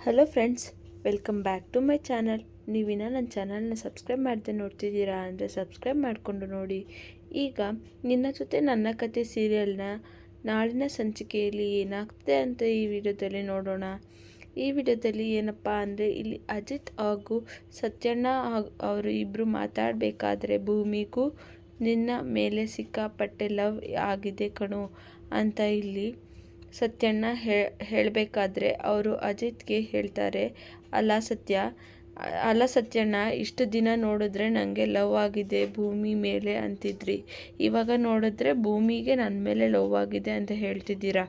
Hello friends welcome back to my channel ನೀವಿನ ನನ್ನ ಚಾನಲ್ನ subscribe ಮಾಡದೆ ನೋಡ್ತಿದ್ದೀರಾ ಅಂದರೆ ಸಬ್ಸ್ಕ್ರೈಬ್ ಮಾಡಿಕೊಂಡು ನೋಡಿ. ಈಗ ನಿನ್ನ ಜೊತೆ ನನ್ನ ಕತೆ ಸೀರಿಯಲ್ನ ನಾಳಿನ ಸಂಚಿಕೆಯಲ್ಲಿ ಏನಾಗ್ತದೆ ಅಂತ ಈ ವಿಡಿಯೋದಲ್ಲಿ ನೋಡೋಣ. ಈ ವಿಡಿಯೋದಲ್ಲಿ ಏನಪ್ಪ ಅಂದರೆ ಇಲ್ಲಿ ಅಜಿತ್ ಹಾಗೂ ಸತ್ಯಣ್ಣ ಅವರು ಇಬ್ಬರು ಮಾತಾಡಬೇಕಾದ್ರೆ ಭೂಮಿಗೂ ನಿನ್ನ ಮೇಲೆ ಸಿಕ್ಕಾಪಟ್ಟೆ ಲವ್ ಆಗಿದೆ ಕಣು ಅಂತ ಇಲ್ಲಿ ಸತ್ಯಣ್ಣ ಹೇಳಬೇಕಾದ್ರೆ ಅವರು ಅಜಿತ್ಗೆ ಹೇಳ್ತಾರೆ, ಅಲ್ಲ ಸತ್ಯ, ಅಲ್ಲ ಸತ್ಯಣ್ಣ, ಇಷ್ಟು ದಿನ ನೋಡಿದ್ರೆ ನನಗೆ ಲವ್ ಆಗಿದೆ, ಭೂಮಿ ಮೇಲೆ ಅಂತಿದ್ರಿ. ಇವಾಗ ನೋಡಿದ್ರೆ ಭೂಮಿಗೆ ನನ್ನ ಮೇಲೆ ಲವ್ ಆಗಿದೆ ಅಂತ ಹೇಳ್ತಿದ್ದೀರಾ?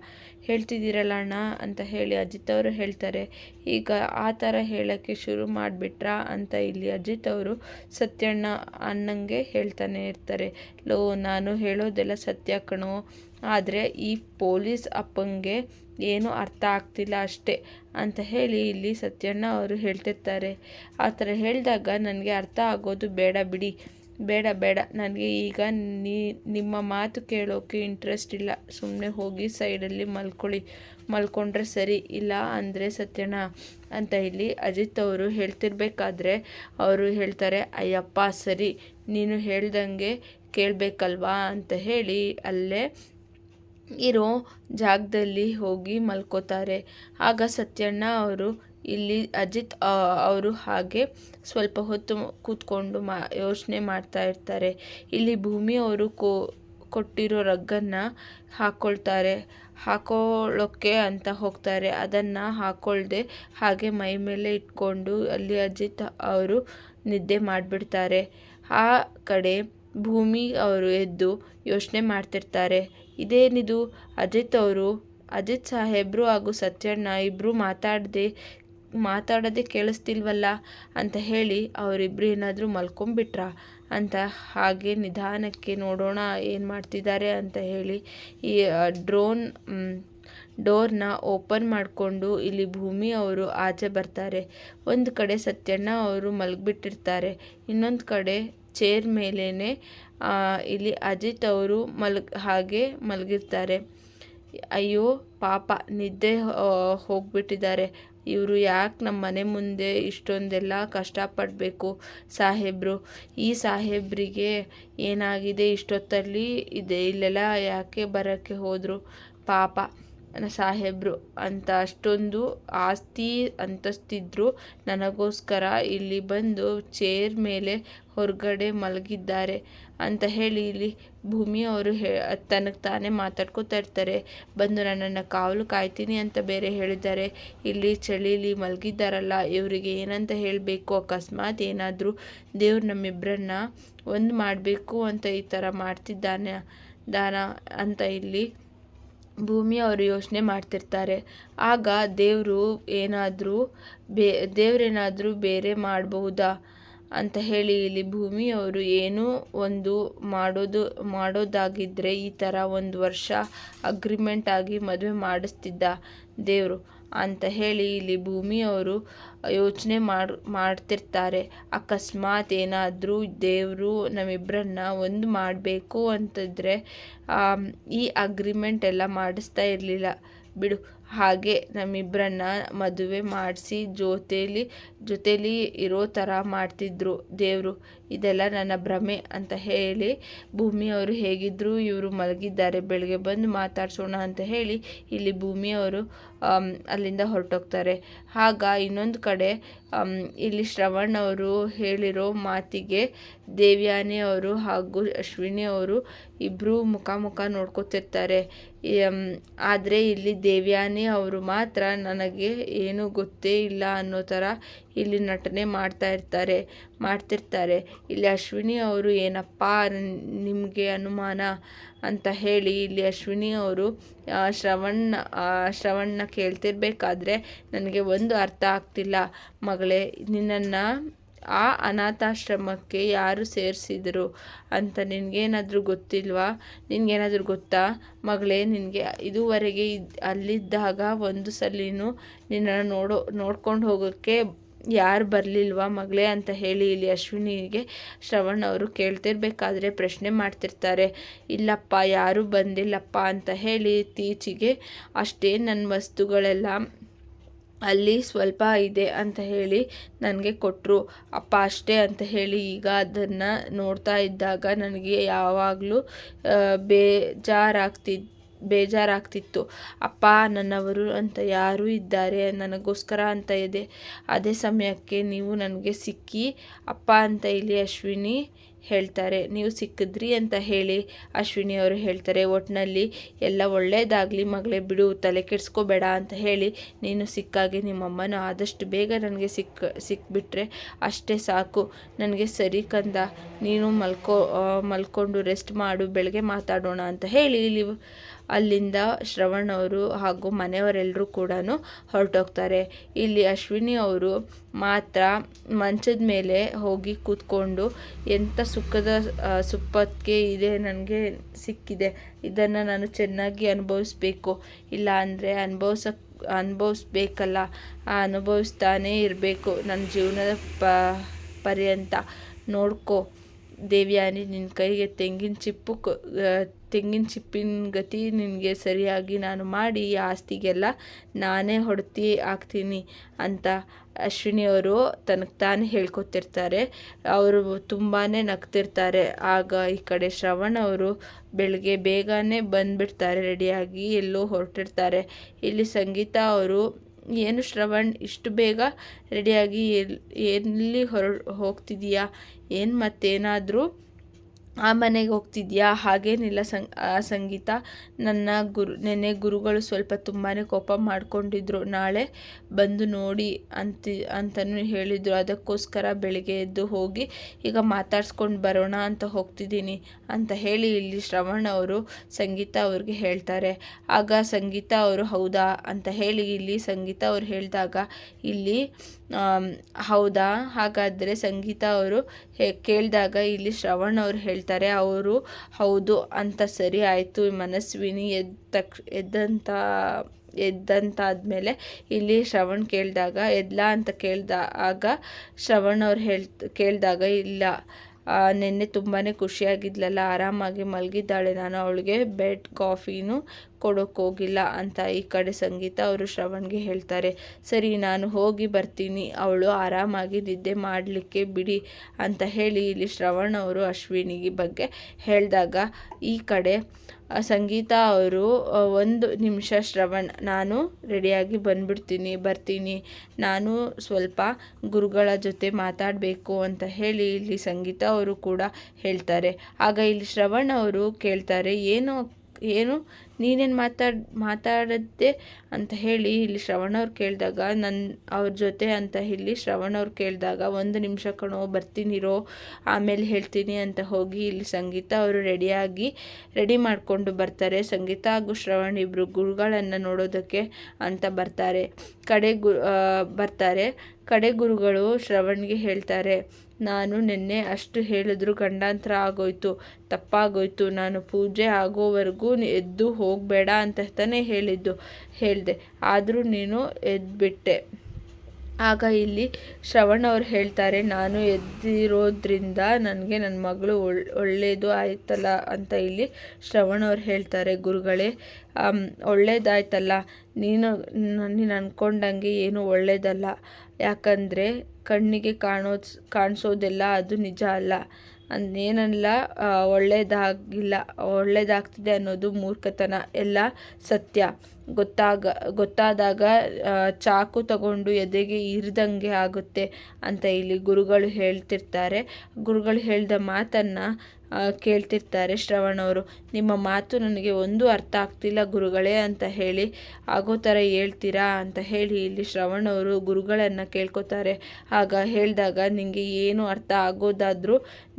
ಹೇಳ್ತಿದ್ದೀರಲ್ಲ ಅಣ್ಣ ಅಂತ ಹೇಳಿ ಅಜಿತ್ ಅವರು ಹೇಳ್ತಾರೆ. ಈಗ ಆ ಥರ ಹೇಳೋಕ್ಕೆ ಶುರು ಮಾಡಿಬಿಟ್ರಾ ಅಂತ ಇಲ್ಲಿ ಅಜಿತ್ ಅವರು ಸತ್ಯಣ್ಣ ಅನ್ನಂಗೆ ಹೇಳ್ತಾನೆ ಇರ್ತಾರೆ. ಲೋ, ನಾನು ಹೇಳೋದೆಲ್ಲ ಸತ್ಯ ಕಣೋ. ಆದರೆ ಈ ಪೊಲೀಸ್ ಅಪ್ಪಂಗೆ ಏನು ಅರ್ಥ ಆಗ್ತಿಲ್ಲ ಅಷ್ಟೇ ಅಂತ ಹೇಳಿ ಇಲ್ಲಿ ಸತ್ಯಣ್ಣ ಅವರು ಹೇಳ್ತಿರ್ತಾರೆ. ಆ ಥರ ಹೇಳಿದಾಗ ನನಗೆ ಅರ್ಥ ಆಗೋದು ಬೇಡ ಬಿಡಿ. ಬೇಡ ಬೇಡ. ನನಗೆ ಈಗ ನೀ, ನಿಮ್ಮ ಮಾತು ಕೇಳೋಕೆ ಇಂಟ್ರೆಸ್ಟ್ ಇಲ್ಲ. ಸುಮ್ಮನೆ ಹೋಗಿ ಸೈಡಲ್ಲಿ ಮಲ್ಕೊಳ್ಳಿ. ಮಲ್ಕೊಂಡ್ರೆ ಸರಿ, ಇಲ್ಲ ಅಂದರೆ ಸತ್ಯಣ್ಣ ಅಂತ ಇಲ್ಲಿ ಅಜಿತ್ ಅವರು ಹೇಳ್ತಿರ್ಬೇಕಾದ್ರೆ ಅವರು ಹೇಳ್ತಾರೆ, ಅಯ್ಯಪ್ಪ, ಸರಿ. ನೀನು ಹೇಳ್ದಂಗೆ ಕೇಳಬೇಕಲ್ವಾ? ಅಂತ ಹೇಳಿ ಅಲ್ಲೇ ಇರೋ ಜಾಗದಲ್ಲಿ ಹೋಗಿ ಮಲ್ಕೋತಾರೆ. ಆಗ ಸತ್ಯಣ್ಣ ಅವರು ಇಲ್ಲಿ ಅಜಿತ್ ಅವರು ಹಾಗೆ ಸ್ವಲ್ಪ ಹೊತ್ತು ಕೂತ್ಕೊಂಡು ಮಾ, ಯೋಚನೆ ಮಾಡ್ತಾ ಇರ್ತಾರೆ. ಇಲ್ಲಿ ಭೂಮಿ ಅವರು ಕೋ, ಕೊಟ್ಟಿರೋ ರಗ್ಗನ್ನು ಹಾಕ್ಕೊಳ್ತಾರೆ ಹಾಕೊಳ್ಳೋಕ್ಕೆ ಅಂತ ಹೋಗ್ತಾರೆ. ಅದನ್ನು ಹಾಕ್ಕೊಳ್ದೆ ಹಾಗೆ ಮೈ ಮೇಲೆ ಇಟ್ಕೊಂಡು ಅಲ್ಲಿ ಅಜಿತ್ ಅವರು ನಿದ್ದೆ ಮಾಡಿಬಿಡ್ತಾರೆ. ಆ ಕಡೆ ಭೂಮಿ ಅವರು ಎದ್ದು ಯೋಚನೆ ಮಾಡ್ತಿರ್ತಾರೆ. ಇದೇನಿದು? ಅಜಿತ್ ಅವರು, ಅಜಿತ್ ಸಾಹೇಬರು ಹಾಗೂ ಸತ್ಯಣ್ಣ ಇಬ್ಬರು ಮಾತಾಡದೆ, ಮಾತಾಡೋದೇ ಕೇಳಿಸ್ತಿಲ್ವಲ್ಲ ಅಂತ ಹೇಳಿ ಅವರಿಬ್ಬರು ಏನಾದರೂ ಮಲ್ಕೊಂಬಿಟ್ರಾ ಅಂತ ಹಾಗೆ ನಿಧಾನಕ್ಕೆ ನೋಡೋಣ ಏನು ಮಾಡ್ತಿದ್ದಾರೆ ಅಂತ ಹೇಳಿ ಈ ಡ್ರೋನ್ ಡೋರ್ನ ಓಪನ್ ಮಾಡಿಕೊಂಡು ಇಲ್ಲಿ ಭೂಮಿ ಅವರು ಆಚೆ ಬರ್ತಾರೆ. ಒಂದು ಕಡೆ ಸತ್ಯಣ್ಣ ಅವರು ಮಲಗಿಬಿಟ್ಟಿರ್ತಾರೆ, ಇನ್ನೊಂದು ಕಡೆ ಚೇರ್ ಮೇಲೇ ಇಲ್ಲಿ ಅಜಿತ್ ಅವರು ಮಲ್ ಹಾಗೆ ಮಲಗಿರ್ತಾರೆ. ಅಯ್ಯೋ, ಪಾಪ, ನಿದ್ದೆ ಹೋಗ್ಬಿಟ್ಟಿದ್ದಾರೆ. ಇವರು ಯಾಕೆ ನಮ್ಮ ಮನೆ ಮುಂದೆ ಇಷ್ಟೊಂದೆಲ್ಲ ಕಷ್ಟಪಡಬೇಕು ಸಾಹೇಬರು? ಈ ಸಾಹೇಬ್ರಿಗೆ ಏನಾಗಿದೆ? ಇಷ್ಟೊತ್ತಲ್ಲಿ ಇದೆ, ಇಲ್ಲೆಲ್ಲ ಯಾಕೆ ಬರೋಕ್ಕೆ ಹೋದರು? ಪಾಪ. ಸಾಹೇಬರು ಅಂತ ಅಷ್ಟೊಂದು ಆಸ್ತಿ ಅಂತಸ್ತಿದ್ರು. ನನಗೋಸ್ಕರ ಇಲ್ಲಿ ಬಂದು ಚೇರ್ ಮೇಲೆ ಹೊರಗಡೆ ಮಲಗಿದ್ದಾರೆ ಅಂತ ಹೇಳಿ ಇಲ್ಲಿ ಭೂಮಿಯವರು ಹೇ, ತನಗೆ ತಾನೇ ಮಾತಾಡ್ಕೋತಾ ಇರ್ತಾರೆ. ಬಂದು ನನ್ನನ್ನು ಕಾವಲು ಕಾಯ್ತೀನಿ ಅಂತ ಬೇರೆ ಹೇಳಿದ್ದಾರೆ. ಇಲ್ಲಿ ಚಳಿಲಿ ಮಲಗಿದ್ದಾರಲ್ಲ, ಇವರಿಗೆ ಏನಂತ ಹೇಳಬೇಕು? ಅಕಸ್ಮಾತ್ ಏನಾದರೂ ದೇವ್ರು ನಮ್ಮಿಬ್ಬರನ್ನ ಒಂದು ಮಾಡಬೇಕು ಅಂತ ಈ ಥರ ಮಾಡ್ತಿದ್ದಾನೆ, ದಾನ ಅಂತ ಇಲ್ಲಿ ಭೂಮಿ ಅವರು ಯೋಚನೆ ಮಾಡ್ತಿರ್ತಾರೆ. ಆಗ ದೇವರು ಏನಾದರೂ ಬೇ, ದೇವರೇನಾದರೂ ಬೇರೆ ಮಾಡಬಹುದಾ ಅಂತ ಹೇಳಿ ಇಲ್ಲಿ ಭೂಮಿಯವರು ಏನೂ ಒಂದು ಮಾಡೋದು ಮಾಡೋದಾಗಿದ್ದರೆ ಈ ಥರ ಒಂದು ವರ್ಷ ಅಗ್ರಿಮೆಂಟ್ ಆಗಿ ಮದುವೆ ಮಾಡಿಸ್ತಿದ್ದ ದೇವರು. ಅಂತ ಹೇಳಿ ಇಲ್ಲಿ ಭೂಮಿಯವರು ಯೋಚನೆ ಮಾಡಿ, ಮಾಡ್ತಿರ್ತಾರೆ. ಅಕಸ್ಮಾತ್ ಏನಾದರೂ ದೇವರು ನಮ್ಮಿಬ್ಬರನ್ನ ಒಂದು ಮಾಡಬೇಕು ಅಂತಿದ್ರೆ ಈ ಅಗ್ರಿಮೆಂಟ್ ಎಲ್ಲ ಮಾಡಿಸ್ತಾ ಇರಲಿಲ್ಲ. ಬಿಡು ಹಾಗೆ ನಮ್ಮಿಬ್ಬರನ್ನ ಮದುವೆ ಮಾಡಿಸಿ ಜೊತೇಲಿ ಜೊತೇಲಿ ಇರೋ ಥರ ಮಾಡ್ತಿದ್ರು. ದೇವರು, ಇದೆಲ್ಲ ನನ್ನ ಭ್ರಮೆ ಅಂತ ಹೇಳಿ ಭೂಮಿಯವರು ಹೇಗಿದ್ದರೂ ಇವರು ಮಲಗಿದ್ದಾರೆ, ಬೆಳಗ್ಗೆ ಬಂದು ಮಾತಾಡ್ಸೋಣ ಅಂತ ಹೇಳಿ ಇಲ್ಲಿ ಭೂಮಿಯವರು ಅಲ್ಲಿಂದ ಹೊರಟೋಗ್ತಾರೆ. ಆಗ ಇನ್ನೊಂದು ಕಡೆ ಇಲ್ಲಿ ಶ್ರವಣ್ ಅವರು ಹೇಳಿರೋ ಮಾತಿಗೆ ದೇವ್ಯಾನಿ ಅವರು ಹಾಗೂ ಅಶ್ವಿನಿ ಅವರು ಇಬ್ಬರೂ ಮುಖ ಮುಖ ನೋಡ್ಕೊತಿರ್ತಾರೆ ಆದರೆ ಇಲ್ಲಿ ದೇವ್ಯಾನಿ ಅವರು ಮಾತ್ರ ನನಗೆ ಏನೂ ಗೊತ್ತೇ ಇಲ್ಲ ಅನ್ನೋ ಥರ ಇಲ್ಲಿ ನಟನೆ ಮಾಡ್ತಾ ಇರ್ತಾರೆ, ಮಾಡ್ತಿರ್ತಾರೆ. ಇಲ್ಲಿ ಅಶ್ವಿನಿ ಅವರು ಏನಪ್ಪ ನಿಮಗೆ ಅನುಮಾನ ಅಂತ ಹೇಳಿ ಇಲ್ಲಿ ಅಶ್ವಿನಿ ಅವರು ಶ್ರವಣ್ ಶ್ರವಣ್ನ ಕೇಳ್ತಿರ್ಬೇಕಾದ್ರೆ ನನಗೆ ಒಂದು ಅರ್ಥ ಆಗ್ತಿಲ್ಲ. ಮಗಳೇ, ನಿನ್ನನ್ನು ಆ ಅನಾಥಾಶ್ರಮಕ್ಕೆ ಯಾರು ಸೇರಿಸಿದರು ಅಂತ ನಿನಗೇನಾದರೂ ಗೊತ್ತಿಲ್ವಾ? ನಿನಗೇನಾದರೂ ಗೊತ್ತಾ? ಮಗಳೇ, ನಿನಗೆ ಇದುವರೆಗೆ ಅಲ್ಲಿದ್ದಾಗ ಒಂದು ಸಲಿನೂ ನಿನ್ನನ್ನು ನೋಡೋ, ನೋಡ್ಕೊಂಡು ಹೋಗೋಕ್ಕೆ ಯಾರು ಬರಲಿಲ್ವಾ ಮಗಳೇ ಅಂತ ಹೇಳಿ ಇಲ್ಲಿ ಅಶ್ವಿನಿಗೆ ಶ್ರವಣ್ ಅವರು ಕೇಳ್ತಿರ್ಬೇಕಾದ್ರೆ ಪ್ರಶ್ನೆ ಮಾಡ್ತಿರ್ತಾರೆ. ಇಲ್ಲಪ್ಪ, ಯಾರೂ ಬಂದಿಲ್ಲಪ್ಪ ಅಂತ ಹೇಳಿ ಇತ್ತೀಚೆಗೆ ಅಷ್ಟೇ ನನ್ನ ವಸ್ತುಗಳೆಲ್ಲ ಅಲ್ಲಿ ಸ್ವಲ್ಪ ಇದೆ ಅಂತ ಹೇಳಿ ನನಗೆ ಕೊಟ್ಟರು ಅಪ್ಪ ಅಷ್ಟೇ ಅಂತ ಹೇಳಿ ಈಗ ಅದನ್ನು ನೋಡ್ತಾ ಇದ್ದಾಗ ನನಗೆ ಯಾವಾಗಲೂ ಬೇಜಾರಾಗ್ತಿದ್ದು ಬೇಜಾರಾಗ್ತಿತ್ತು. ಅಪ್ಪ, ನನ್ನವರು ಅಂತ ಯಾರೂ ಇದ್ದಾರೆ, ನನಗೋಸ್ಕರ ಅಂತ ಇದೆ. ಅದೇ ಸಮಯಕ್ಕೆ ನೀವು ನನಗೆ ಸಿಕ್ಕಿ, ಅಪ್ಪ ಅಂತ ಇಲ್ಲಿ ಅಶ್ವಿನಿ ಹೇಳ್ತಾರೆ. ನೀವು ಸಿಕ್ಕಿದ್ರಿ ಅಂತ ಹೇಳಿ ಅಶ್ವಿನಿ ಅವರು ಹೇಳ್ತಾರೆ. ಒಟ್ಟಿನಲ್ಲಿ ಎಲ್ಲ ಒಳ್ಳೆಯದಾಗಲಿ ಮಗಳೇ ಬಿಡು, ತಲೆ ಕೆಡಿಸ್ಕೋಬೇಡ ಅಂತ ಹೇಳಿ ನೀನು ಸಿಕ್ಕಾಗಿ ನಿಮ್ಮಮ್ಮನ ಆದಷ್ಟು ಬೇಗ ನನಗೆ ಸಿಕ್ಕ, ಸಿಕ್ಬಿಟ್ರೆ ಅಷ್ಟೇ ಸಾಕು. ನನಗೆ ಸರಿ ಕಂದ, ನೀನು ಮಲ್ಕೋ ಮಲ್ಕೊಂಡು ರೆಸ್ಟ್ ಮಾಡು, ಬೆಳಗ್ಗೆ ಮಾತಾಡೋಣ ಅಂತ ಹೇಳಿ ಇಲ್ಲಿ ಅಲ್ಲಿಂದ ಶ್ರವಣ್ ಅವರು ಹಾಗೂ ಮನೆಯವರೆಲ್ಲರೂ ಕೂಡ ಹೊರಟೋಗ್ತಾರೆ. ಇಲ್ಲಿ ಅಶ್ವಿನಿ ಅವರು ಮಾತ್ರ ಮಂಚದ ಮೇಲೆ ಹೋಗಿ ಕೂತ್ಕೊಂಡು, ಎಂಥ ಸುಖದ ಸುಪ್ಪತ್ತಿಗೆ ಇದೆ, ನನಗೆ ಸಿಕ್ಕಿದೆ. ಇದನ್ನು ನಾನು ಚೆನ್ನಾಗಿ ಅನುಭವಿಸ್ಬೇಕು. ಇಲ್ಲ ಅಂದರೆ ಅನುಭವಿಸೋಕ್ಕೆ ಅನುಭವಿಸ್ಬೇಕಲ್ಲ. ಅನುಭವಿಸ್ತಾನೇ ಇರಬೇಕು. ನನ್ನ ಜೀವನದ ಪ, ಪರ್ಯಂತ ನೋಡ್ಕೊ. ದೇವ್ಯಾನಿ ನಿನ್ನ ಕೈಗೆ ತೆಂಗಿನ ಚಿಪ್ಪು ತೆಂಗಿನ ಚಿಪ್ಪಿನ ಗತಿ ನಿನಗೆ ಸರಿಯಾಗಿ ನಾನು ಮಾಡಿ ಆಸ್ತಿಗೆಲ್ಲ ನಾನೇ ಹೊಡೆತಿ ಹಾಕ್ತೀನಿ ಅಂತ ಅಶ್ವಿನಿಯವರು ತನಗೆ ತಾನೇ ಹೇಳ್ಕೊತಿರ್ತಾರೆ. ಅವರು ತುಂಬಾ ನಗ್ತಿರ್ತಾರೆ. ಆಗ ಈ ಕಡೆ ಶ್ರವಣ್ ಅವರು ಬೆಳಗ್ಗೆ ಬೇಗನೆ ಬಂದುಬಿಡ್ತಾರೆ ರೆಡಿಯಾಗಿ ಎಲ್ಲೋ ಹೊರಟಿರ್ತಾರೆ. ಇಲ್ಲಿ ಸಂಗೀತ ಅವರು ಏನು ಶ್ರವಣ್ ಇಷ್ಟು ಬೇಗ ರೆಡಿಯಾಗಿ ಎಲ್ಲಿ ಹೊರ ಹೋಗ್ತಿದ್ದೀಯಾ ಏನು ಮತ್ತೇನಾದರೂ ಆ ಮನೆಗೆ ಹೋಗ್ತಿದ್ಯಾ? ಹಾಗೇನಿಲ್ಲ ಸಂ ಸಂಗೀತ. ನನ್ನ ಗುರು ನೆನ್ನೆ ಗುರುಗಳು ಸ್ವಲ್ಪ ತುಂಬಾ ಕೋಪ ಮಾಡಿಕೊಂಡಿದ್ರು. ನಾಳೆ ಬಂದು ನೋಡಿ ಅಂತ ಅಂತಲೂ ಹೇಳಿದರು. ಅದಕ್ಕೋಸ್ಕರ ಬೆಳಿಗ್ಗೆ ಎದ್ದು ಹೋಗಿ ಈಗ ಮಾತಾಡ್ಸ್ಕೊಂಡು ಬರೋಣ ಅಂತ ಹೋಗ್ತಿದ್ದೀನಿ ಅಂತ ಹೇಳಿ ಇಲ್ಲಿ ಶ್ರವಣ್ ಅವರು ಸಂಗೀತ ಅವ್ರಿಗೆ ಹೇಳ್ತಾರೆ. ಆಗ ಸಂಗೀತ ಅವರು ಹೌದಾ ಅಂತ ಹೇಳಿ ಇಲ್ಲಿ ಸಂಗೀತ ಅವ್ರು ಹೇಳಿದಾಗ ಇಲ್ಲಿ ಹೌದಾ? ಹಾಗಾದರೆ ಸಂಗೀತ ಅವರು ಕೇಳಿದಾಗ ಇಲ್ಲಿ ಶ್ರವಣ್ ಅವರು ಹೇಳ್ತಾರೆ ಅವರು, ಹೌದು, ಅಂತ ಸರಿ, ಆಯಿತು ಮನಸ್ವಿನಿ ಎದ್ದ ತಕ್ಷ ಎದ್ದಂಥ ಎದ್ದಂತಾದಮೇಲೆ ಇಲ್ಲಿ ಶ್ರವಣ್ ಕೇಳಿದಾಗ, ಎದ್ಲಾ ಅಂತ ಕೇಳ್ದ ಆಗ ಶ್ರವಣ್ ಅವ್ರು ಹೇಳ್, ಕೇಳಿದಾಗ, ಇಲ್ಲ ನಿನ್ನೆ ತುಂಬಾ ಖುಷಿಯಾಗಿದ್ಲಲ್ಲ, ಆರಾಮಾಗಿ ಮಲಗಿದ್ದಾಳೆ, ನಾನು ಅವಳಿಗೆ ಬೆಡ್ ಕಾಫಿನೂ ಹೋಗಿಲ್ಲ ಅಂತ ಈ ಕಡೆ ಸಂಗೀತ ಅವರು ಶ್ರವಣ್ಗೆ ಹೇಳ್ತಾರೆ. ಸರಿ, ನಾನು ಹೋಗಿ ಬರ್ತೀನಿ. ಅವಳು ಆರಾಮಾಗಿ ನಿದ್ದೆ ಮಾಡಲಿಕ್ಕೆ ಬಿಡಿ ಅಂತ ಹೇಳಿ ಇಲ್ಲಿ ಶ್ರವಣ್ ಅವರು ಅಶ್ವಿನಿಗೆ ಬಗ್ಗೆ ಹೇಳಿದಾಗ, ಈ ಕಡೆ ಸಂಗೀತ ಅವರು ಒಂದು ನಿಮಿಷ ಶ್ರವಣ್, ನಾನು ರೆಡಿಯಾಗಿ ಬಂದ್ಬಿಡ್ತೀನಿ, ಬರ್ತೀನಿ. ನಾನು ಸ್ವಲ್ಪ ಗುರುಗಳ ಜೊತೆ ಮಾತಾಡಬೇಕು ಅಂತ ಹೇಳಿ ಇಲ್ಲಿ ಸಂಗೀತ ಅವರು ಕೂಡ ಹೇಳ್ತಾರೆ. ಆಗ ಇಲ್ಲಿ ಶ್ರವಣ್ ಅವರು ಕೇಳ್ತಾರೆ, ಏನು ಏನು ನೀನೇನು ಮಾತಾಡ್, ಮಾತಾಡದ್ದೆ ಅಂತ ಹೇಳಿ ಇಲ್ಲಿ ಶ್ರವಣವ್ರು ಕೇಳಿದಾಗ ನನ್ನ ಅವ್ರ ಜೊತೆ ಅಂತ ಇಲ್ಲಿ ಶ್ರವಣವ್ರು ಕೇಳಿದಾಗ ಒಂದು ನಿಮಿಷ ಕಣೋ ಬರ್ತೀನಿರೋ ಆಮೇಲೆ ಹೇಳ್ತೀನಿ ಅಂತ ಹೋಗಿ ಇಲ್ಲಿ ಸಂಗೀತ ಅವರು ರೆಡಿಯಾಗಿ ರೆಡಿ ಮಾಡಿಕೊಂಡು ಬರ್ತಾರೆ. ಸಂಗೀತ ಹಾಗೂ ಶ್ರವಣ್ ಇಬ್ಬರು ಗುರುಗಳನ್ನು ನೋಡೋದಕ್ಕೆ ಅಂತ ಬರ್ತಾರೆ. ಕಡೆ ಗು ಬರ್ತಾರೆ. ಕಡೆ ಗುರುಗಳು ಶ್ರವಣ್ಗೆ ಹೇಳ್ತಾರೆ ನಾನು ನಿನ್ನೆ ಅಷ್ಟು ಹೇಳಿದ್ರು ಗಂಡಾಂತರ ಆಗೋಯ್ತು, ತಪ್ಪಾಗೋಯ್ತು. ನಾನು ಪೂಜೆ ಆಗೋವರೆಗೂ ಎದ್ದು ಹೋಗಬೇಡ ಅಂತ ತಾನೇ ಹೇಳಿದ್ದು, ಹೇಳಿದೆ. ಆದರೂ ನೀನು ಎದ್ಬಿಟ್ಟೆ. ಆಗ ಇಲ್ಲಿ ಶ್ರವಣ್ ಅವ್ರು ಹೇಳ್ತಾರೆ, ನಾನು ಎದ್ದಿರೋದ್ರಿಂದ ನನಗೆ ನನ್ನ ಮಗಳು ಒಳ್ ಒಳ್ಳೆಯದು ಆಯ್ತಲ್ಲ ಅಂತ ಇಲ್ಲಿ ಶ್ರವಣ್ ಅವ್ರು ಹೇಳ್ತಾರೆ. ಗುರುಗಳೇ ಒಳ್ಳೇದಾಯ್ತಲ್ಲ. ನೀನು ನೀನು ಅಂದ್ಕೊಂಡಂಗೆ ಏನು ಒಳ್ಳೇದಲ್ಲ. ಯಾಕಂದರೆ ಕಣ್ಣಿಗೆ ಕಾಣೋದು, ಕಾಣಿಸೋದೆಲ್ಲ ಅದು ನಿಜ ಅಲ್ಲ. ಅದೇನೆಲ್ಲ ಒಳ್ಳೆಯದಾಗಿಲ್ಲ ಒಳ್ಳೆಯದಾಗ್ತಿದೆ ಅನ್ನೋದು ಮೂರ್ಖತನ, ಎಲ್ಲ ಸತ್ಯ. ಗೊತ್ತಾಗ, ಗೊತ್ತಾದಾಗ ಚಾಕು ತಗೊಂಡು ಎದೆಗೆ ಇರಿದಂಗೆ ಆಗುತ್ತೆ ಅಂತ ಇಲ್ಲಿ ಗುರುಗಳು ಹೇಳ್ತಿರ್ತಾರೆ. ಗುರುಗಳು ಹೇಳಿದ ಮಾತನ್ನು ಕೇಳ್ತಿರ್ತಾರೆ ಶ್ರವಣ್ ಅವರು. ನಿಮ್ಮ ಮಾತು ನನಗೆ ಒಂದು ಅರ್ಥ ಆಗ್ತಿಲ್ಲ ಗುರುಗಳೇ ಅಂತ ಹೇಳಿ. ಆಗೋ ಥರ ಹೇಳ್ತೀರಾ ಅಂತ ಹೇಳಿ ಇಲ್ಲಿ ಶ್ರವಣ್ ಅವರು ಗುರುಗಳನ್ನು ಕೇಳ್ಕೊತಾರೆ. ಆಗ ಹೇಳಿದಾಗ ನಿಮಗೆ ಏನು ಅರ್ಥ ಆಗೋದಾದರೂ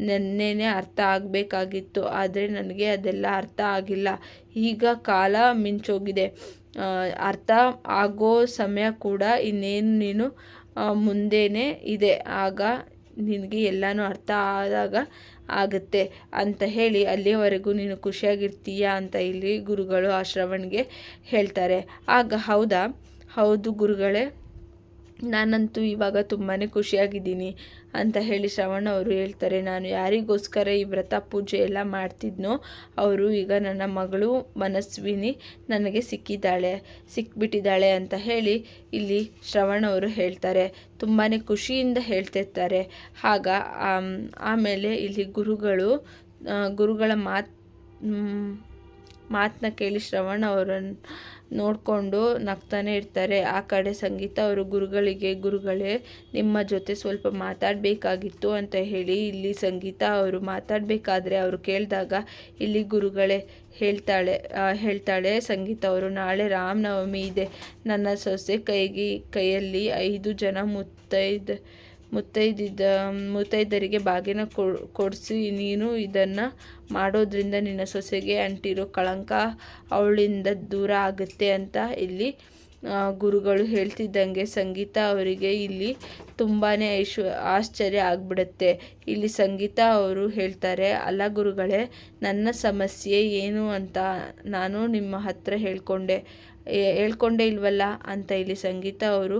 ನೆನ್ನೆನೇ ಅರ್ಥ ಆಗಬೇಕಾಗಿತ್ತು. ಆದರೆ ನನಗೆ ಅದೆಲ್ಲ ಅರ್ಥ ಆಗಿಲ್ಲ. ಈಗ ಕಾಲ ಮಿಂಚೋಗಿದೆ. ಅರ್ಥ ಆಗೋ ಸಮಯ ಕೂಡ ಇನ್ನೇನು ನೀನು ಮುಂದೇನೆ ಇದೆ. ಆಗ ನಿನಗೆ ಎಲ್ಲನೂ ಅರ್ಥ ಆದಾಗ ಆಗುತ್ತೆ ಅಂತ ಹೇಳಿ ಅಲ್ಲಿಯವರೆಗೂ ನೀನು ಖುಷಿಯಾಗಿರ್ತೀಯ ಅಂತ ಇಲ್ಲಿ ಗುರುಗಳು ಆ ಶ್ರವಣ್ಗೆ ಹೇಳ್ತಾರೆ. ಆಗ ಹೌದಾ? ಹೌದು ಗುರುಗಳೇ. ನಾನಂತೂ ಇವಾಗ ತುಂಬಾ ಖುಷಿಯಾಗಿದ್ದೀನಿ ಅಂತ ಹೇಳಿ ಶ್ರವಣ್ ಅವರು ಹೇಳ್ತಾರೆ. ನಾನು ಯಾರಿಗೋಸ್ಕರ ಈ ವ್ರತ ಪೂಜೆ ಎಲ್ಲ ಮಾಡ್ತಿದ್ನೋ ಅವರು ಈಗ ನನ್ನ ಮಗಳು ಮನಸ್ವಿನಿ ನನಗೆ ಸಿಕ್ಕಿದ್ದಾಳೆ, ಸಿಕ್ಬಿಟ್ಟಿದ್ದಾಳೆ ಅಂತ ಹೇಳಿ ಇಲ್ಲಿ ಶ್ರವಣ್ ಅವರು ಹೇಳ್ತಾರೆ. ತುಂಬಾ ಖುಷಿಯಿಂದ ಹೇಳ್ತಿರ್ತಾರೆ. ಆಗ ಆಮೇಲೆ ಇಲ್ಲಿ ಗುರುಗಳು ಗುರುಗಳ ಮಾತು ಮಾತನ್ನ ಕೇಳಿ ಶ್ರವಣ್ ಅವರನ್ನು ನೋಡಿಕೊಂಡು ನಗ್ತಾನೆ ಇರ್ತಾರೆ. ಆ ಕಡೆ ಸಂಗೀತ ಅವರು ಗುರುಗಳಿಗೆ, ಗುರುಗಳೇ, ನಿಮ್ಮ ಜೊತೆ ಸ್ವಲ್ಪ ಮಾತಾಡಬೇಕಾಗಿತ್ತು ಅಂತ ಹೇಳಿ ಇಲ್ಲಿ ಸಂಗೀತ ಅವರು ಮಾತಾಡಬೇಕಾದ್ರೆ ಅವರು ಕೇಳಿದಾಗ ಇಲ್ಲಿ ಗುರುಗಳೇ ಹೇಳ್ತಾಳೆ ಹೇಳ್ತಾಳೆ ಸಂಗೀತ ಅವರು, ನಾಳೆ ರಾಮನವಮಿ ಇದೆ. ನನ್ನ ಸೊಸೆ ಕೈಗೆ, ಕೈಯಲ್ಲಿ ಐದು ಜನ ಮುತ್ತೈದು ಮುತ್ತೈದಿದ್ದ ಮುತ್ತೈದರಿಗೆ ಬಾಗಿನ ಕೊಡಿಸಿ, ನೀನು ಇದನ್ನು ಮಾಡೋದ್ರಿಂದ ನಿನ್ನ ಸೊಸೆಗೆ ಅಂಟಿರೋ ಕಳಂಕ ಅವಳಿಂದ ದೂರ ಆಗುತ್ತೆ ಅಂತ ಇಲ್ಲಿ ಗುರುಗಳು ಹೇಳ್ತಿದ್ದಂಗೆ ಸಂಗೀತ ಅವರಿಗೆ ಇಲ್ಲಿ ತುಂಬಾ ಐಶ್ವ, ಆಶ್ಚರ್ಯ ಆಗಿಬಿಡುತ್ತೆ. ಇಲ್ಲಿ ಸಂಗೀತ ಅವರು ಹೇಳ್ತಾರೆ, ಅಲ್ಲ ಗುರುಗಳೇ, ನನ್ನ ಸಮಸ್ಯೆ ಏನು ಅಂತ ನಾನು ನಿಮ್ಮ ಹತ್ರ ಹೇಳ್ಕೊಂಡೆ. ಹೇಳ್ಕೊಂಡೇ ಇಲ್ವಲ್ಲ ಅಂತ ಇಲ್ಲಿ ಸಂಗೀತ ಅವರು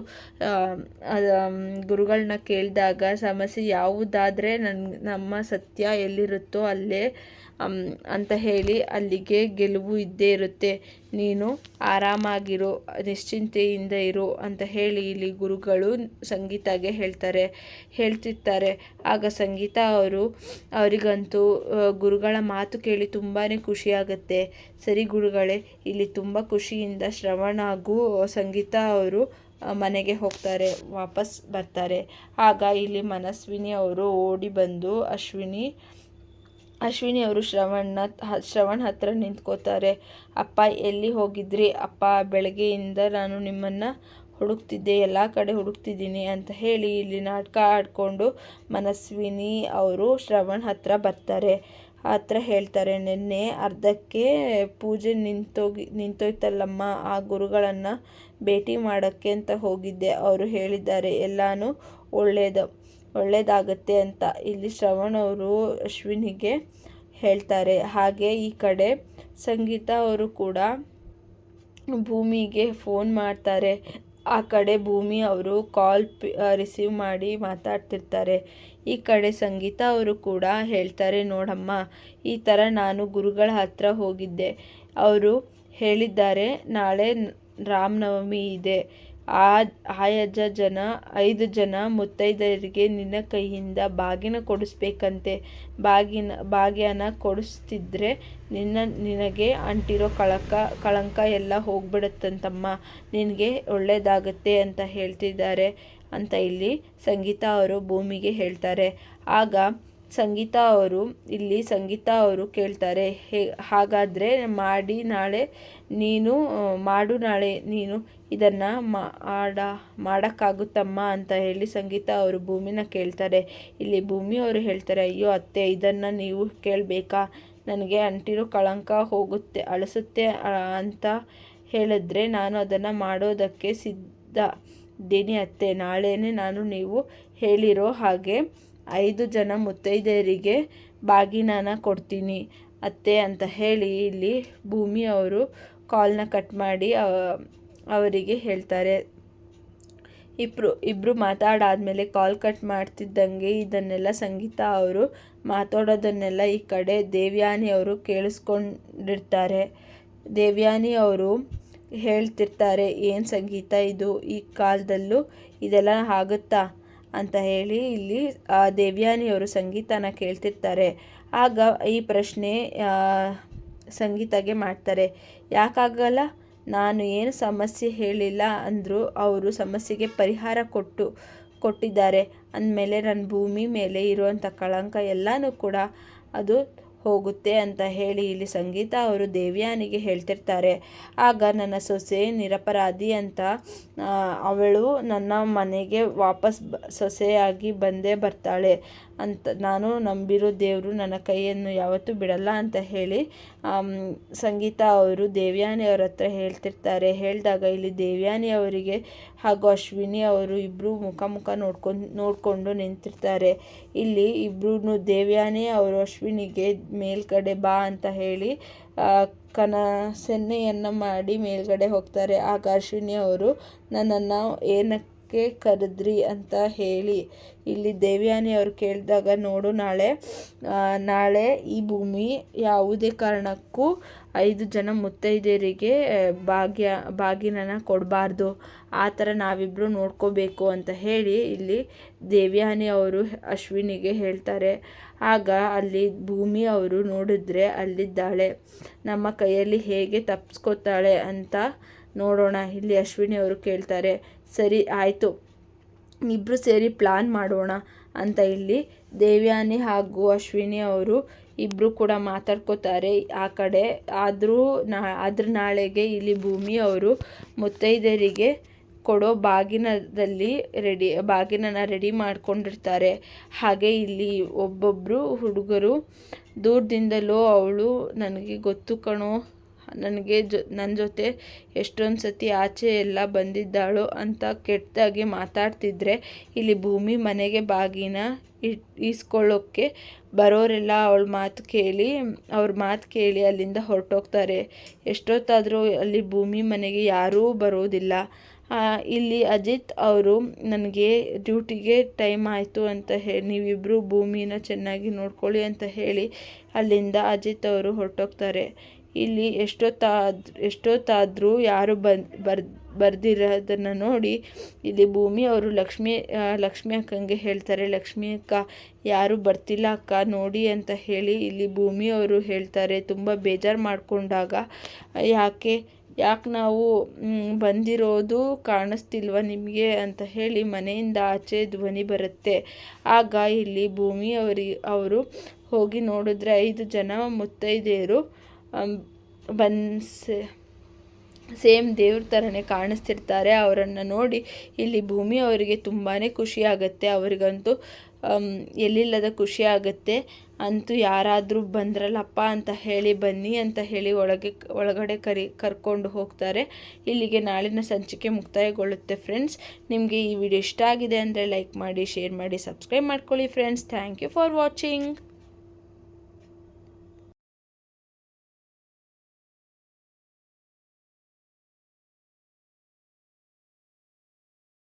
ಗುರುಗಳನ್ನ ಕೇಳಿದಾಗ ಸಮಸ್ಯೆ ಯಾವುದಾದರೆ ನನ್ನ ನಮ್ಮ ಸತ್ಯ ಎಲ್ಲಿರುತ್ತೋ ಅಲ್ಲೇ ಅಂತ ಹೇಳಿ ಅಲ್ಲಿಗೆ ಗೆಲುವು ಇದ್ದೇ ಇರುತ್ತೆ. ನೀನು ಆರಾಮಾಗಿರು, ನಿಶ್ಚಿಂತೆಯಿಂದ ಇರು ಅಂತ ಹೇಳಿ ಇಲ್ಲಿ ಗುರುಗಳು ಸಂಗೀತಾಗೆ ಹೇಳ್ತಾರೆ, ಹೇಳ್ತಿರ್ತಾರೆ. ಆಗ ಸಂಗೀತ ಅವರು, ಅವರಿಗಂತೂ ಗುರುಗಳ ಮಾತು ಕೇಳಿ ತುಂಬಾ ಖುಷಿಯಾಗುತ್ತೆ. ಸರಿ ಗುರುಗಳೇ, ಇಲ್ಲಿ ತುಂಬ ಖುಷಿಯಿಂದ ಶ್ರವಣ ಹಾಗೂ ಸಂಗೀತ ಅವರು ಮನೆಗೆ ಹೋಗ್ತಾರೆ, ವಾಪಸ್ ಬರ್ತಾರೆ. ಆಗ ಇಲ್ಲಿ ಮನಸ್ವಿನಿ ಅವರು ಓಡಿ ಬಂದು ಅಶ್ವಿನಿ ಅಶ್ವಿನಿ ಅವರು ಶ್ರವಣ್ನ ಶ್ರವಣ್ ಹತ್ರ ನಿಂತ್ಕೋತಾರೆ. ಅಪ್ಪ, ಎಲ್ಲಿ ಹೋಗಿದ್ರಿ? ಅಪ್ಪ, ಬೆಳಗ್ಗೆಯಿಂದ ನಾನು ನಿಮ್ಮನ್ನು ಹುಡುಕ್ತಿದ್ದೆ, ಎಲ್ಲ ಕಡೆ ಹುಡುಕ್ತಿದ್ದೀನಿ ಅಂತ ಹೇಳಿ ಇಲ್ಲಿ ನಾಟಕ ಆಡಿಕೊಂಡು ಮನಸ್ವಿನಿ ಅವರು ಶ್ರವಣ್ ಹತ್ರ ಬರ್ತಾರೆ. ಹತ್ರ ಹೇಳ್ತಾರೆ, ನಿನ್ನೆ ಅರ್ಧಕ್ಕೆ ಪೂಜೆ ನಿಂತೋಗಿ, ನಿಂತೋಯ್ತಲ್ಲಮ್ಮ, ಆ ಗುರುಗಳನ್ನು ಭೇಟಿ ಮಾಡೋಕ್ಕೆ ಅಂತ ಹೋಗಿದ್ದೆ. ಅವರು ಹೇಳಿದ್ದಾರೆ, ಎಲ್ಲನೂ ಒಳ್ಳೆಯದು ಒಳ್ಳೆಯದಾಗತ್ತೆ ಅಂತ ಇಲ್ಲಿ ಶ್ರವಣ್ ಅವರು ಅಶ್ವಿನಿಗೆ ಹೇಳ್ತಾರೆ. ಹಾಗೆ ಈ ಕಡೆ ಸಂಗೀತ ಅವರು ಕೂಡ ಭೂಮಿಗೆ ಫೋನ್ ಮಾಡ್ತಾರೆ. ಆ ಕಡೆ ಭೂಮಿ ಅವರು ಕಾಲ್ ರಿಸೀವ್ ಮಾಡಿ ಮಾತಾಡ್ತಿರ್ತಾರೆ. ಈ ಕಡೆ ಸಂಗೀತ ಅವರು ಕೂಡ ಹೇಳ್ತಾರೆ, ನೋಡಮ್ಮ, ಈ ಥರ ನಾನು ಗುರುಗಳ ಹತ್ರ ಹೋಗಿದ್ದೆ. ಅವರು ಹೇಳಿದ್ದಾರೆ, ನಾಳೆ ರಾಮನವಮಿ ಇದೆ. ಆ ಆಯಜ್ಜ ಜನ, ಐದು ಜನ ಮುತ್ತೈದೆಯರಿಗೆ ನಿನ್ನ ಕೈಯಿಂದ ಬಾಗಿನ ಕೊಡಿಸ್ಬೇಕಂತೆ. ಬಾಗಿನ ಭಾಗ್ಯನ ಕೊಡಿಸ್ತಿದ್ರೆ ನಿನ್ನ, ನಿನಗೆ ಅಂಟಿರೋ ಕಳಕ, ಕಳಂಕ ಎಲ್ಲ ಹೋಗ್ಬಿಡುತ್ತಂತಮ್ಮ. ನಿನಗೆ ಒಳ್ಳೆಯದಾಗತ್ತೆ ಅಂತ ಹೇಳ್ತಿದ್ದಾರೆ ಅಂತ ಇಲ್ಲಿ ಸಂಗೀತ ಅವರು ಭೂಮಿಗೆ ಹೇಳ್ತಾರೆ. ಆಗ ಸಂಗೀತ ಅವರು, ಇಲ್ಲಿ ಸಂಗೀತ ಅವರು ಕೇಳ್ತಾರೆ, ಹೇ, ಹಾಗಾದರೆ ಮಾಡಿ ನಾಳೆ ನೀನು ಮಾಡು ನಾಳೆ ನೀನು ಇದನ್ನು ಮಾಡ ಮಾಡೋಕ್ಕಾಗುತ್ತಮ್ಮ ಅಂತ ಹೇಳಿ ಸಂಗೀತ ಅವರು ಭೂಮಿನ ಕೇಳ್ತಾರೆ. ಇಲ್ಲಿ ಭೂಮಿ ಅವರು ಹೇಳ್ತಾರೆ, ಅಯ್ಯೋ ಅತ್ತೆ, ಇದನ್ನು ನೀವು ಕೇಳಬೇಕಾ? ನನಗೆ ಅಂಟಿರೋ ಕಳಂಕ ಹೋಗುತ್ತೆ, ಅಳಿಸುತ್ತೆ ಅಂತ ಹೇಳಿದ್ರೆ ನಾನು ಅದನ್ನು ಮಾಡೋದಕ್ಕೆ ಸಿದ್ಧ ಇದ್ದೀನಿ ಅತ್ತೆ. ನಾಳೆನೇ ನಾನು ನೀವು ಹೇಳಿರೋ ಹಾಗೆ ಐದು ಜನ ಮುತ್ತೈದೆಯರಿಗೆ ಬಾಗಿನಾನ ಕೊಡ್ತೀನಿ ಅತ್ತೆ ಅಂತ ಹೇಳಿ ಇಲ್ಲಿ ಭೂಮಿ ಅವರು ಕಾಲ್ನ ಕಟ್ ಮಾಡಿ ಅವರಿಗೆ ಹೇಳ್ತಾರೆ. ಇಬ್ಬರು ಇಬ್ಬರು ಮಾತಾಡಾದಮೇಲೆ ಕಾಲ್ ಕಟ್ ಮಾಡ್ತಿದ್ದಂಗೆ ಇದನ್ನೆಲ್ಲ ಸಂಗೀತ ಅವರು ಮಾತಾಡೋದನ್ನೆಲ್ಲ ಈ ಕಡೆ ದೇವ್ಯಾನಿ ಅವರು ಕೇಳಿಸ್ಕೊಂಡಿರ್ತಾರೆ. ದೇವ್ಯಾನಿ ಅವರು ಹೇಳ್ತಿರ್ತಾರೆ, ಏನು ಸಂಗೀತ ಇದು? ಈ ಕಾಲದಲ್ಲೂ ಇದೆಲ್ಲ ಆಗುತ್ತಾ? ಅಂತ ಹೇಳಿ ಇಲ್ಲಿ ದೇವ್ಯಾನಿಯವರು ಸಂಗೀತನ ಕೇಳ್ತಿರ್ತಾರೆ. ಆಗ ಈ ಪ್ರಶ್ನೆ ಸಂಗೀತಗೆ ಮಾಡ್ತಾರೆ. ಯಾಕಾಗಲ್ಲ? ನಾನು ಏನು ಸಮಸ್ಯೆ ಹೇಳಿಲ್ಲ ಅಂದರೂ ಅವರು ಸಮಸ್ಯೆಗೆ ಪರಿಹಾರ ಕೊಟ್ಟು, ಕೊಟ್ಟಿದ್ದಾರೆ. ಅಂದಮೇಲೆ ನನ್ನ ಭೂಮಿ ಮೇಲೆ ಇರುವಂಥ ಕಳಂಕ ಎಲ್ಲನೂ ಕೂಡ ಅದು ಹೋಗುತ್ತೆ ಅಂತ ಹೇಳಿ ಇಲ್ಲಿ ಸಂಗೀತ ಅವರು ದೇವ್ಯಾನಿಗೆ ಹೇಳ್ತಿರ್ತಾರೆ. ಆಗ ನನ್ನ ಸೊಸೆ ನಿರಪರಾಧಿ ಅಂತ ಅವಳು ನನ್ನ ಮನೆಗೆ ವಾಪಸ್ ಸೊಸೆಯಾಗಿ ಬಂದೇ ಬರ್ತಾಳೆ. ಅಂತ ನಾನು ನಂಬಿರೋ ದೇವರು ನನ್ನ ಕೈಯನ್ನು ಯಾವತ್ತೂ ಬಿಡಲ್ಲ ಅಂತ ಹೇಳಿ ಸಂಗೀತ ಅವರು ದೇವ್ಯಾನಿ ಅವ್ರ ಹತ್ರ ಹೇಳ್ತಿರ್ತಾರೆ. ಹೇಳಿದಾಗ ಇಲ್ಲಿ ದೇವ್ಯಾನಿ ಅವರಿಗೆ ಹಾಗೂ ಅಶ್ವಿನಿ ಅವರು ಇಬ್ಬರು ಮುಖ ಮುಖ ನೋಡ್ಕೊಂಡು, ನೋಡಿಕೊಂಡು ನಿಂತಿರ್ತಾರೆ. ಇಲ್ಲಿ ಇಬ್ಬರೂ ದೇವ್ಯಾನಿ ಅವರು ಅಶ್ವಿನಿಗೆ ಮೇಲ್ಗಡೆ ಬಾ ಅಂತ ಹೇಳಿ ಕನ ಸೆನ್ನೆಯನ್ನು ಮಾಡಿ ಮೇಲ್ಗಡೆ ಹೋಗ್ತಾರೆ. ಆಗ ಅಶ್ವಿನಿ ಅವರು ನನ್ನನ್ನು ಏನಕ್ಕೆ ಯಾಕೆ ಕರೆದ್ರಿ ಅಂತ ಹೇಳಿ. ಇಲ್ಲಿ ದೇವ್ಯಾನಿ ಅವರು ಕೇಳಿದಾಗ, ನೋಡು ನಾಳೆ ನಾಳೆ ಈ ಭೂಮಿ ಯಾವುದೇ ಕಾರಣಕ್ಕೂ ಐದು ಜನ ಮುತ್ತೈದೆಯರಿಗೆ ಭಾಗ್ಯ ಬಾಗಿನನ ಕೊಡಬಾರ್ದು. ಆ ಥರ ನಾವಿಬ್ಬರು ನೋಡ್ಕೋಬೇಕು ಅಂತ ಹೇಳಿ ಇಲ್ಲಿ ದೇವ್ಯಾನಿ ಅವರು ಅಶ್ವಿನಿಗೆ ಹೇಳ್ತಾರೆ. ಆಗ ಅಲ್ಲಿ ಭೂಮಿ ಅವರು ನೋಡಿದ್ರೆ ಅಲ್ಲಿದ್ದಾಳೆ. ನಮ್ಮ ಕೈಯಲ್ಲಿ ಹೇಗೆ ತಪ್ಪಿಸ್ಕೋತಾಳೆ ಅಂತ ನೋಡೋಣ ಇಲ್ಲಿ ಅಶ್ವಿನಿ ಅವರು ಕೇಳ್ತಾರೆ. ಸರಿ, ಆಯಿತು. ಇಬ್ಬರು ಸೇರಿ ಪ್ಲಾನ್ ಮಾಡೋಣ ಅಂತ ಇಲ್ಲಿ ದೇವ್ಯಾನಿ ಹಾಗೂ ಅಶ್ವಿನಿ ಅವರು ಇಬ್ಬರು ಕೂಡ ಮಾತಾಡ್ಕೋತಾರೆ. ಆ ಕಡೆ ಆದರೂ ನಾ ಅದ್ರ ನಾಳೆಗೆ ಇಲ್ಲಿ ಭೂಮಿ ಅವರು ಮುತ್ತೈದೆಯರಿಗೆ ಕೊಡೋ ಬಾಗಿನದಲ್ಲಿ ರೆಡಿ ಬಾಗಿನನ ರೆಡಿ ಮಾಡ್ಕೊಂಡಿರ್ತಾರೆ. ಹಾಗೆ ಇಲ್ಲಿ ಒಬ್ಬೊಬ್ಬರು ಹುಡುಗರು ದೂರದಿಂದಲೂ ಅವಳು, ನನಗೆ ಗೊತ್ತು ಕಣೋ ನನಗೆ ಜೊ ನನ್ನ ಜೊತೆ ಎಷ್ಟೊಂದು ಸತಿ ಆಚೆ ಎಲ್ಲ ಬಂದಿದ್ದಾಳು ಅಂತ ಕೆಟ್ಟದಾಗಿ ಮಾತಾಡ್ತಿದ್ರೆ ಇಲ್ಲಿ ಭೂಮಿ ಮನೆಗೆ ಬಾಗಿನ ಇಟ್ ಈಸ್ಕೊಳ್ಳೋಕ್ಕೆ ಬರೋರೆಲ್ಲ ಅವಳ ಮಾತು ಕೇಳಿ, ಅವ್ರ ಮಾತು ಕೇಳಿ ಅಲ್ಲಿಂದ ಹೊರಟೋಗ್ತಾರೆ. ಎಷ್ಟೊತ್ತಾದರೂ ಅಲ್ಲಿ ಭೂಮಿ ಮನೆಗೆ ಯಾರೂ ಬರೋದಿಲ್ಲ. ಇಲ್ಲಿ ಅಜಿತ್ ಅವರು ನನಗೆ ಡ್ಯೂಟಿಗೆ ಟೈಮ್ ಆಯಿತು ಅಂತ ಹೇಳಿ ನೀವಿಬ್ಬರು ಭೂಮಿನ ಚೆನ್ನಾಗಿ ನೋಡ್ಕೊಳ್ಳಿ ಅಂತ ಹೇಳಿ ಅಲ್ಲಿಂದ ಅಜಿತ್ ಅವರು ಹೊರಟೋಗ್ತಾರೆ. ಇಲ್ಲಿ ಎಷ್ಟೊತ್ತಾದ್ರೂ ಎಷ್ಟೊತ್ತಾದರೂ ಯಾರು ಬಂದು ಬರ್ ಬರ್ದಿರೋದನ್ನು ನೋಡಿ ಇಲ್ಲಿ ಭೂಮಿ ಅವರು ಲಕ್ಷ್ಮಿ ಲಕ್ಷ್ಮಿ ಅಕ್ಕಂಗೆ ಹೇಳ್ತಾರೆ, ಲಕ್ಷ್ಮಿ ಅಕ್ಕ, ಯಾರು ಬರ್ತಿಲ್ಲ ಅಕ್ಕ, ನೋಡಿ ಅಂತ ಹೇಳಿ ಇಲ್ಲಿ ಭೂಮಿ ಅವರು ಹೇಳ್ತಾರೆ, ತುಂಬ ಬೇಜಾರು ಮಾಡಿಕೊಂಡಾಗ. ಯಾಕೆ ಯಾಕೆ ನಾವು ಬಂದಿರೋದು ಕಾಣಿಸ್ತಿಲ್ವ ನಿಮಗೆ? ಅಂತ ಹೇಳಿ ಮನೆಯಿಂದ ಆಚೆ ಧ್ವನಿ ಬರುತ್ತೆ. ಆಗ ಇಲ್ಲಿ ಭೂಮಿ ಅವರಿ, ಅವರು ಹೋಗಿ ನೋಡಿದ್ರೆ ಐದು ಜನ ಮುತ್ತೈದೆಯರು ಬನ್ಸ್, ಸೇಮ್ ದೇವ್ರ ಥರನೇ ಕಾಣಿಸ್ತಿರ್ತಾರೆ. ಅವರನ್ನು ನೋಡಿ ಇಲ್ಲಿ ಭೂಮಿ ಅವರಿಗೆ ತುಂಬಾ ಖುಷಿ ಆಗುತ್ತೆ ಅವರಿಗಂತೂ ಎಲ್ಲಿಲ್ಲದ ಖುಷಿ ಆಗುತ್ತೆ ಅಂತೂ ಯಾರಾದರೂ ಬಂದ್ರಲ್ಲಪ್ಪ ಅಂತ ಹೇಳಿ ಬನ್ನಿ ಅಂತ ಹೇಳಿ ಒಳಗೆ, ಒಳಗಡೆ ಕರಿ, ಕರ್ಕೊಂಡು ಹೋಗ್ತಾರೆ. ಇಲ್ಲಿಗೆ ನಾಳಿನ ಸಂಚಿಕೆ ಮುಕ್ತಾಯಗೊಳ್ಳುತ್ತೆ ಫ್ರೆಂಡ್ಸ್. ನಿಮಗೆ ಈ ವಿಡಿಯೋ ಇಷ್ಟ ಆಗಿದೆ ಅಂದರೆ ಲೈಕ್ ಮಾಡಿ, ಶೇರ್ ಮಾಡಿ, ಸಬ್ಸ್ಕ್ರೈಬ್ ಮಾಡ್ಕೊಳ್ಳಿ friends. Thank you for watching.